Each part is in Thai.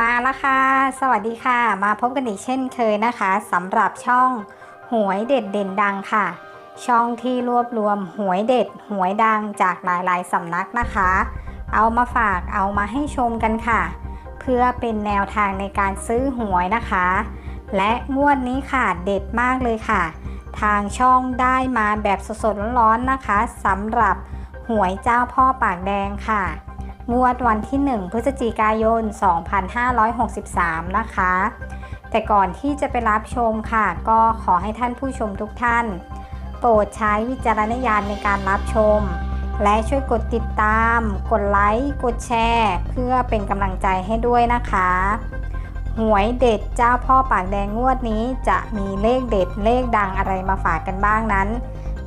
มาแล้วค่ะ สวัสดีค่ะ มาพบกันอีกเช่นเคยนะคะสำหรับช่องหวยเด็ดเด่นดังค่ะ ช่องที่รวบรวมหวยเด็ดหวยดังจากหลายๆสำนักนะคะ เอามาฝากเอามาให้ชมกันค่ะ เพื่อเป็นแนวทางในการซื้อหวยนะคะ และงวดนี้ค่ะเด็ดมากเลยค่ะ ทางช่องได้มาแบบสดๆร้อนๆนะคะสำหรับหวยเจ้าพ่อปากแดงค่ะ งวดวันที่ 1 พฤศจิกายน 2563 นะคะ แต่ก่อนที่จะไปรับชมค่ะ ก็ขอให้ท่านผู้ชมทุกท่าน โปรดใช้วิจารณญาณในการรับชม และช่วยกดติดตาม กดไลค์ กดแชร์ เพื่อเป็นกำลังใจให้ด้วยนะคะ หวยเด็ดเจ้าพ่อปากแดงงวดนี้จะมีเลขเด็ดเลขดังอะไรมาฝากกันบ้างนั้น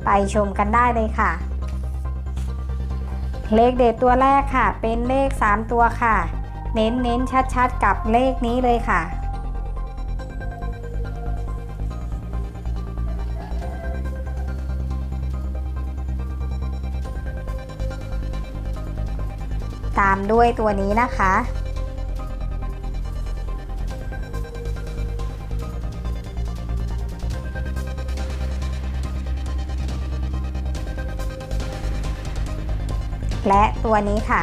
ไปชมกันได้เลยค่ะ เลขเด็ดตัวแรกค่ะ เป็นเลข 3 ตัวค่ะ เน้นเน้นชัดๆ กับเลขนี้เลยค่ะ ตามด้วยตัวนี้นะคะ และตัวนี้ค่ะ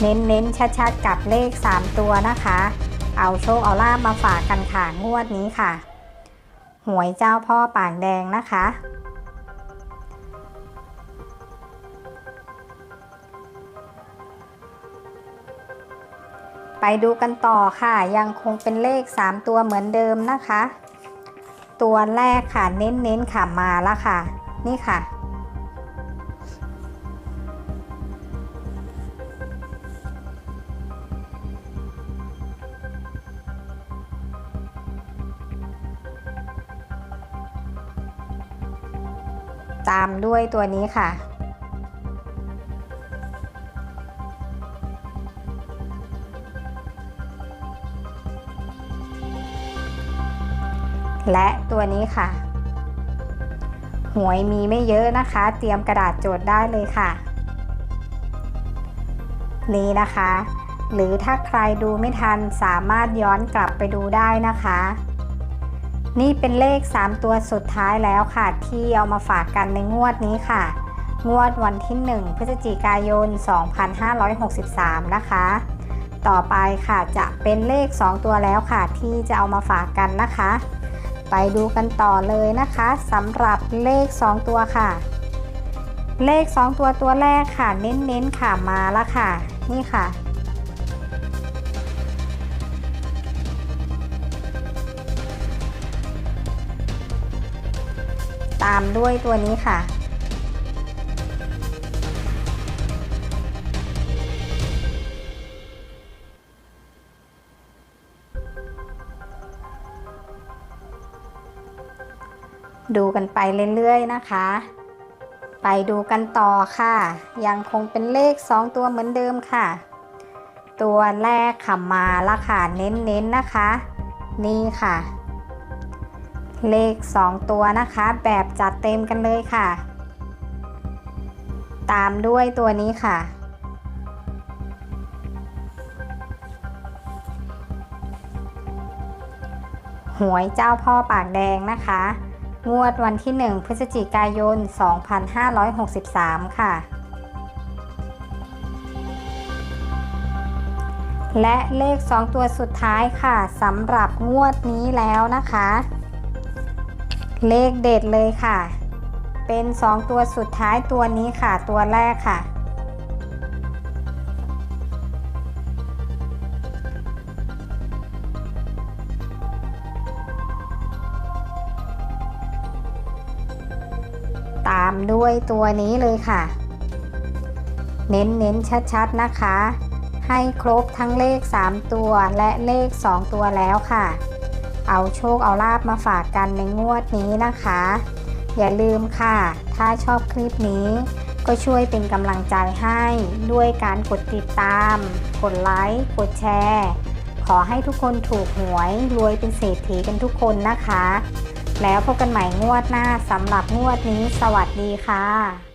เน้นเน้นชัดๆกับเลข 3 ตัวนะคะ เอาโชคเอาลาบมาฝากกันค่ะงวดนี้ค่ะ หวยเจ้าพ่อปากแดงนะคะ ไปดูกันต่อค่ะ ยังคงเป็นเลข 3 ตัวเหมือนเดิมนะคะ ตัวแรกค่ะเน้นๆค่ะมาแล้วค่ะ นี่ค่ะ ตามด้วยตัวนี้ค่ะ และตัวนี้ค่ะ หวยมีไม่เยอะนะคะ เตรียมกระดาษโจทย์ได้เลยค่ะ นี่นะคะ หรือถ้าใครดูไม่ทันสามารถย้อนกลับไปดูได้นะคะ นี่เป็นเลข 3 ตัวสุดท้ายแล้วค่ะ ที่เอามาฝากกันในงวดนี้ค่ะ งวดวันที่ 1 พฤศจิกายน 2563 นะคะ ต่อไปค่ะจะเป็นเลข 2 ตัวแล้วค่ะ ที่จะเอามาฝากกันนะคะ ไปดูกันต่อเลยนะคะสำหรับเลข 2 ตัวค่ะ เลข 2 ตัวตัวแรกค่ะ เน้นๆค่ะมาแล้วค่ะ นี่ค่ะ ตามด้วยตัวนี้ค่ะ ดูกันไปเรื่อยๆนะคะ ไปดูกันต่อค่ะ ยังคงเป็นเลข 2 ตัวเหมือนเดิมค่ะ ตัวแรกค่ะมาละค่ะเน้นๆนนะคะ นี่ค่ะ เลข 2 ตัวนะคะ แบบจัดเต็มกันเลยค่ะ ตามด้วยตัวนี้ค่ะ หวยเจ้าพ่อปากแดงนะคะ งวดวันที่ 1 พฤศจิกายน 2563 ค่ะ และเลข 2 ตัวสุดท้ายค่ะสำหรับงวดนี้แล้วนะคะ เลขเด็ดเลยค่ะ เป็น 2 ตัวสุดท้ายตัวนี้ค่ะ ตัวแรกค่ะ ตามด้วยตัวนี้เลยค่ะ เน้นเน้นชัดๆนะคะ ให้ครบทั้งเลข 3 ตัวและเลข 2 ตัวแล้วค่ะ เอาโชคเอาลาบมาฝากกันในงวดนี้นะคะ อย่าลืมค่ะ ถ้าชอบคลิปนี้ ก็ช่วยเป็นกำลังใจให้ด้วยการกดติดตาม กดไลค์กดแชร์ขอให้ทุกคนถูกหวยรวยเป็นเศรษฐีกันทุกคนนะคะ แล้วพบกันใหม่งวดหน้าสำหรับงวดนี้ สวัสดีค่ะ